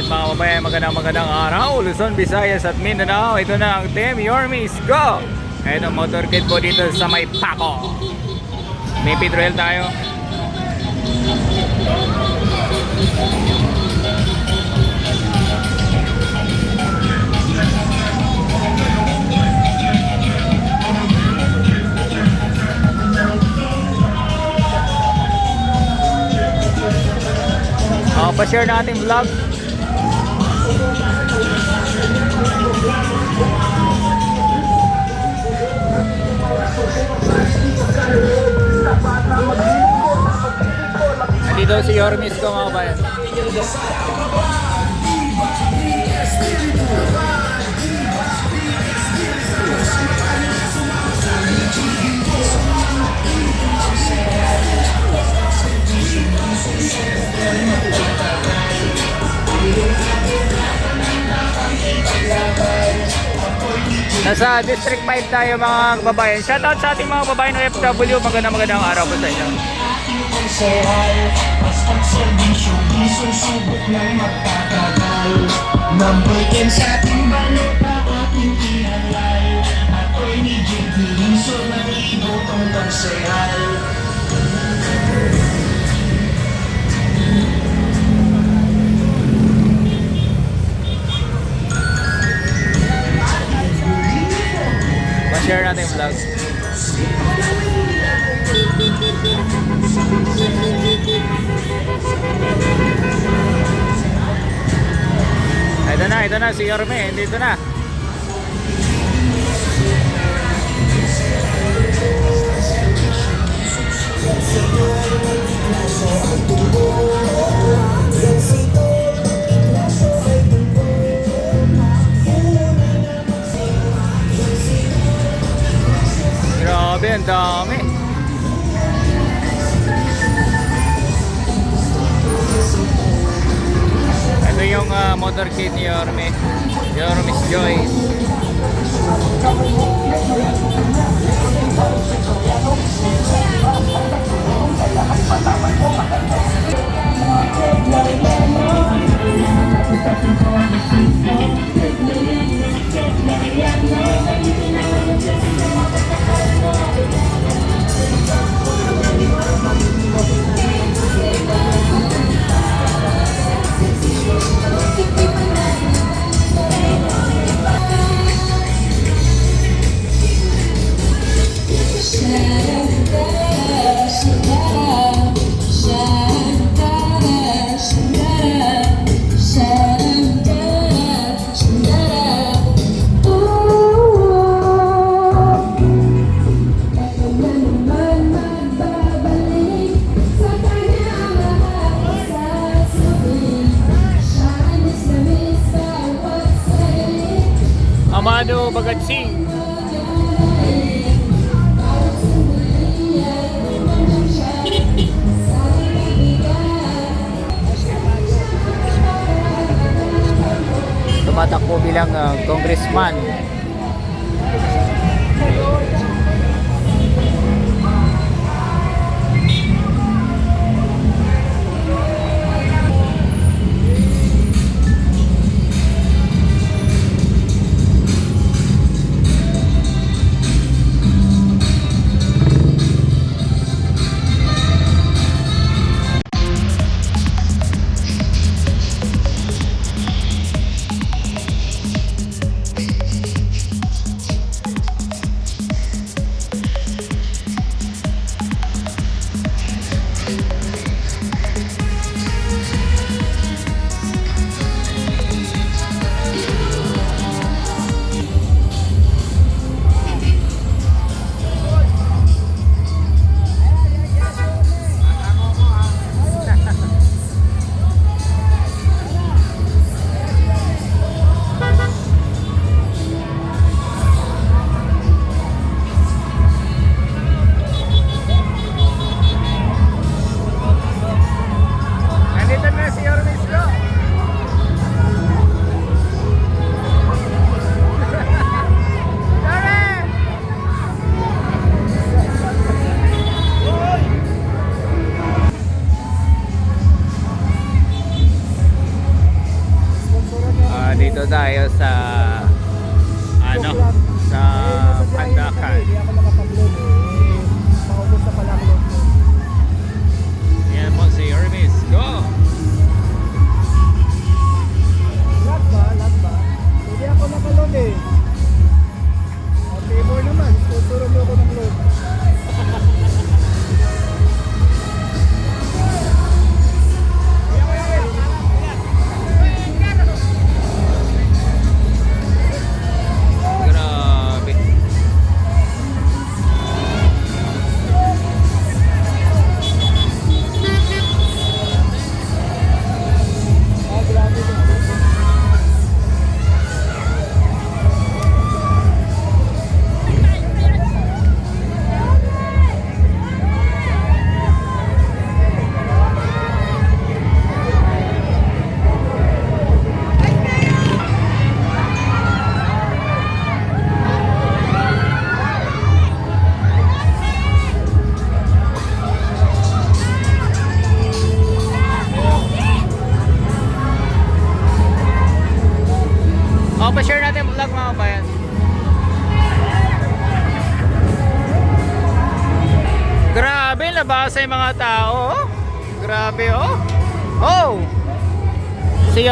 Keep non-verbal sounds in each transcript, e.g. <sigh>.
Alright mga kababayan, magandang magandang araw. Luzon, Visayas at Mindanao. Ito na ang Team Yormis Go! Ito motorcade po dito sa may Paco. May Pedroel tayo. Uh, pa-share natin vlog. Nandito si Yormis ko mga kabayan. Nasa District 5 tayo mga kababayan. Shoutout sa ating mga kababayan ng FW. Magandang magandang araw po sa inyo. Sehal, mas pagserbisyo, di susubok ng magtatagal Number 10 sa ating Yorme. Dito na. Grabe, ang dami. Ito yung uh, motorcade ni Yorme. Amado Bagatsing. Tumatakbo bilang uh, congressman.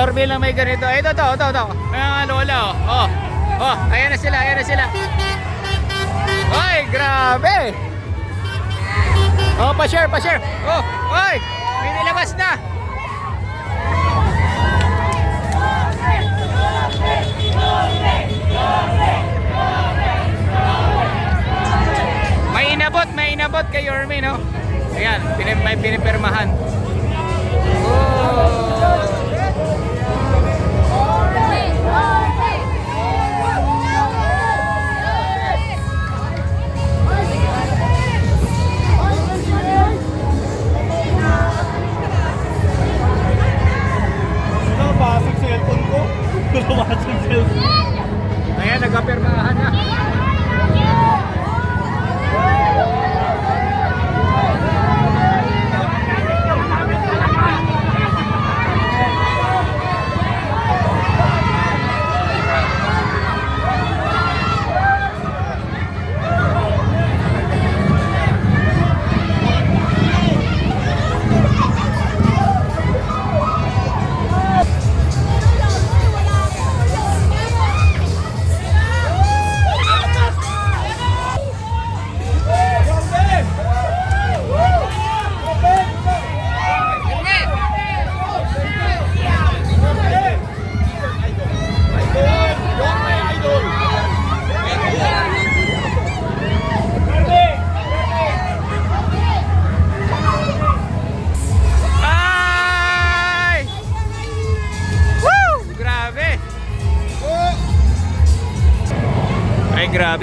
Yorby lang may ganito. Eh, ito, ito, ito, ito. May mga lola, oh. Oh, oh ayan na sila, ayan na sila. Ay, grabe! Oh, pa-share, pa-share. Oh, oy! May na. May inabot, may inabot kay Yorme, no? Ayan, pinip may pinipirmahan. Oh. Bye.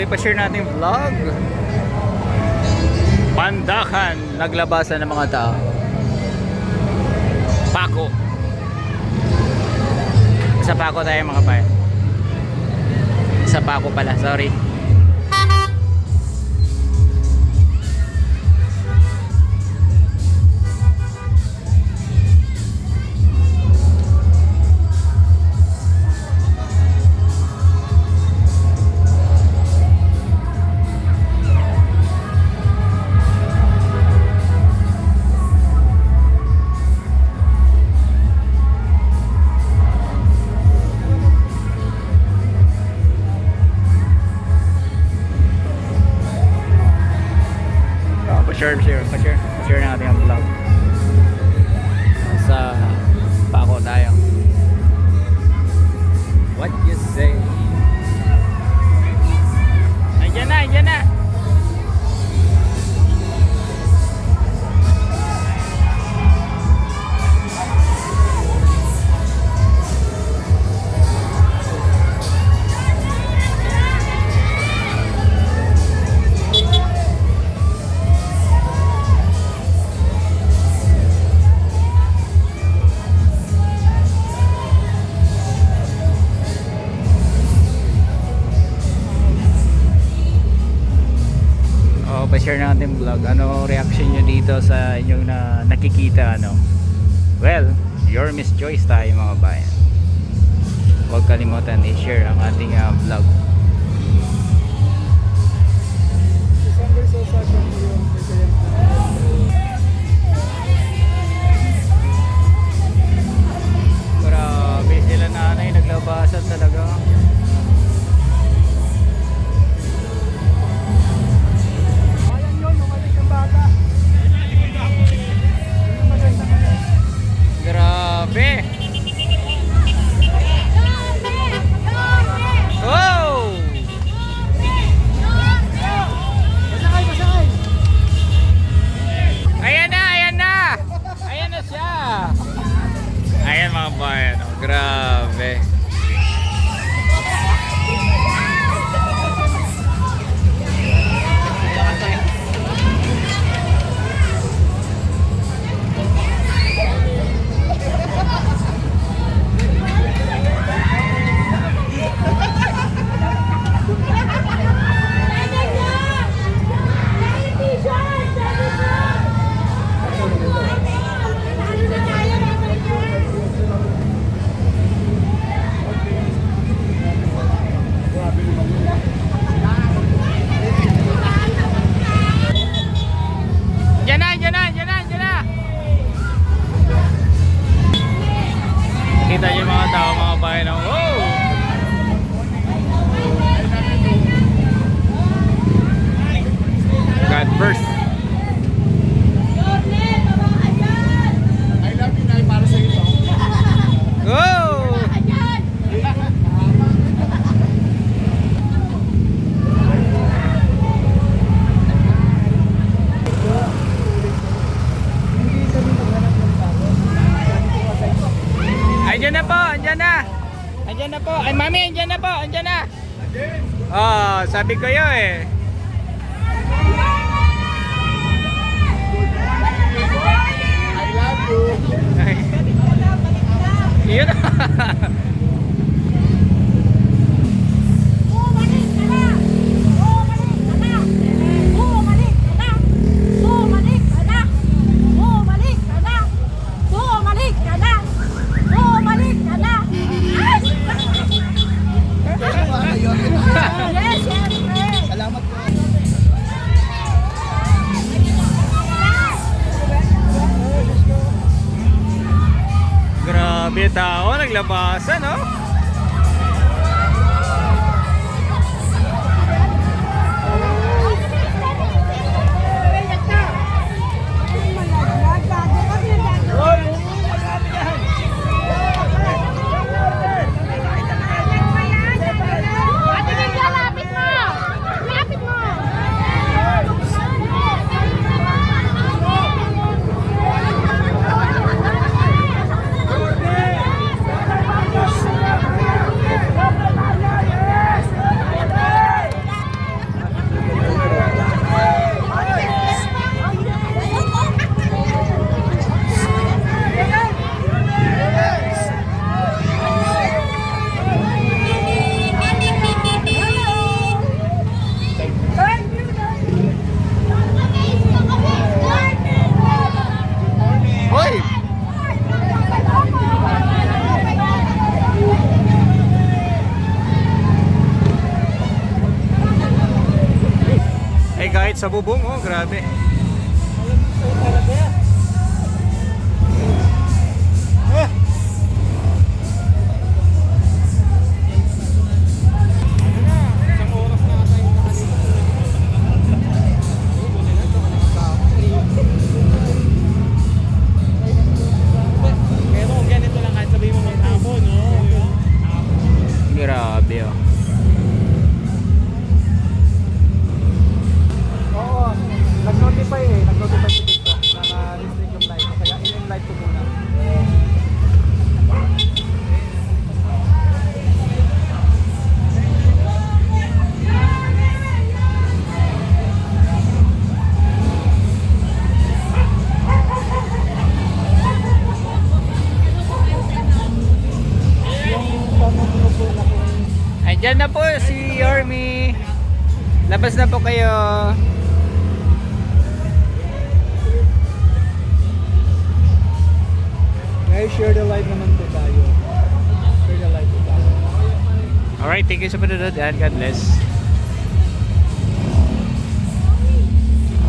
Ay, grabe. Pa-share natin yung vlog. Pandakan, naglabasan ng mga tao. Pako. Sa Pako tayo mga payan. Sa Pako pala, sorry. Oh, pa-share, share, pa-share. Ano reaction nyo dito sa inyong na nakikita ano? Well, your miss choice tayo mga bayan. huwag kalimutan i-share ang ating ah, vlog. Grabe sila nanay, naglabasan talaga. Po. Ay, mami, andyan na po, andyan na. Oh, sabi ko yun eh. I love you. <laughs> Yun. <laughs> naglabasan, no? Sa bubong, oh, grabe. Po si Yormi. Labas na po kayo. Guys, share the live naman po tayo. Share the live po tayo. Alright, thank you sa panonood and God bless.